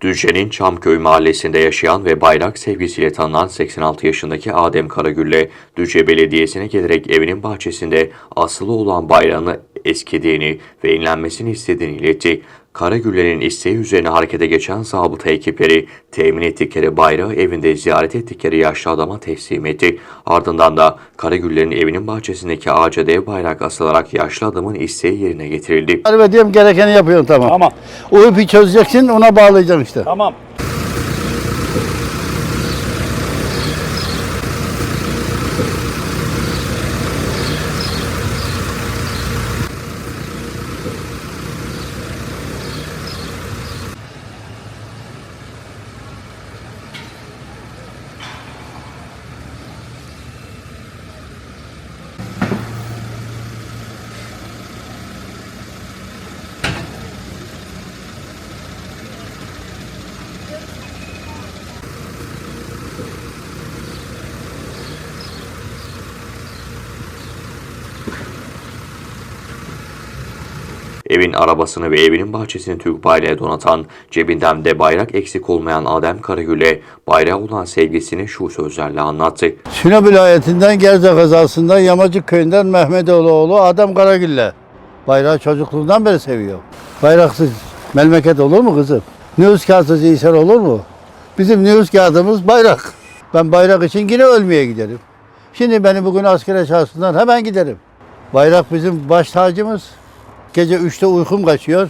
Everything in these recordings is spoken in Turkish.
Düzce'nin Çamköy mahallesinde yaşayan ve bayrak sevgisiyle tanınan 86 yaşındaki Adem Karagül'le Düzce Belediyesi'ne gelerek evinin bahçesinde asılı olan bayrağını eskediğini ve yenilenmesini istediğini iletti. Karagüller'in isteği üzerine harekete geçen zabıta ekipleri temin ettikleri bayrağı evinde ziyaret ettikleri yaşlı adama teslim etti. Ardından da Karagüller'in evinin bahçesindeki ağaca dev bayrak asılarak yaşlı adamın isteği yerine getirildi. Tarif ediyorum gerekeni yapıyorsun tamam. Tamam. O ipi çözeceksin ona bağlayacaksın işte. Tamam. Evin arabasını ve evinin bahçesini Türk bayrağıyla donatan, cebinden de bayrak eksik olmayan Adem Karagül'e bayrağı olan sevgisini şu sözlerle anlattı. Sinop vilayetinden Gerze kazasından Yamacık köyünden Mehmetoğlu Adem Karagül'le. Bayrağı çocukluğundan beri seviyor. Bayraksız memleket olur mu kızım? Nüfus kağıtsız insan olur mu? Bizim nüfus kağıdımız bayrak. Ben bayrak için yine ölmeye giderim. Şimdi beni bugün askere çağırsınlar hemen giderim. Bayrak bizim baş tacımız. Gece üçte uykum kaçıyor.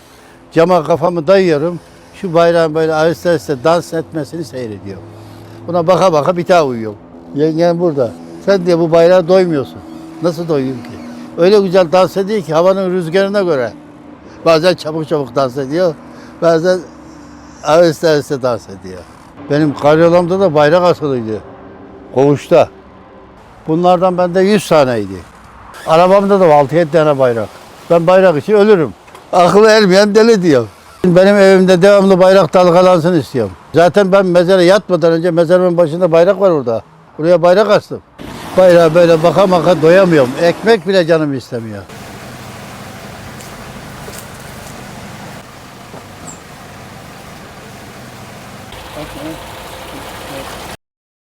Cama kafamı dayıyorum. Şu bayrağın böyle aheste aheste dans etmesini seyrediyorum. Buna baka baka bir daha uyuyorum. Yengen burada. Sen diye bu bayrağa doymuyorsun. Nasıl doyayım ki? Öyle güzel dans ediyor ki havanın rüzgarına göre. Bazen çabuk çabuk dans ediyor. Bazen aheste aheste dans ediyor. Benim karyolamda da bayrak asılıydı. Koğuşta. Bunlardan bende 100 taneydi. Arabamda da 6-7 tane bayrak. Ben bayrak için ölürüm. Aklı ermeyen deli diyor. Benim evimde devamlı bayrak dalgalansın istiyorum. Zaten ben mezara yatmadan önce mezarımın başında bayrak var orada. Buraya bayrak astım. Bayrağa böyle baka baka doyamıyorum. Ekmek bile canım istemiyor.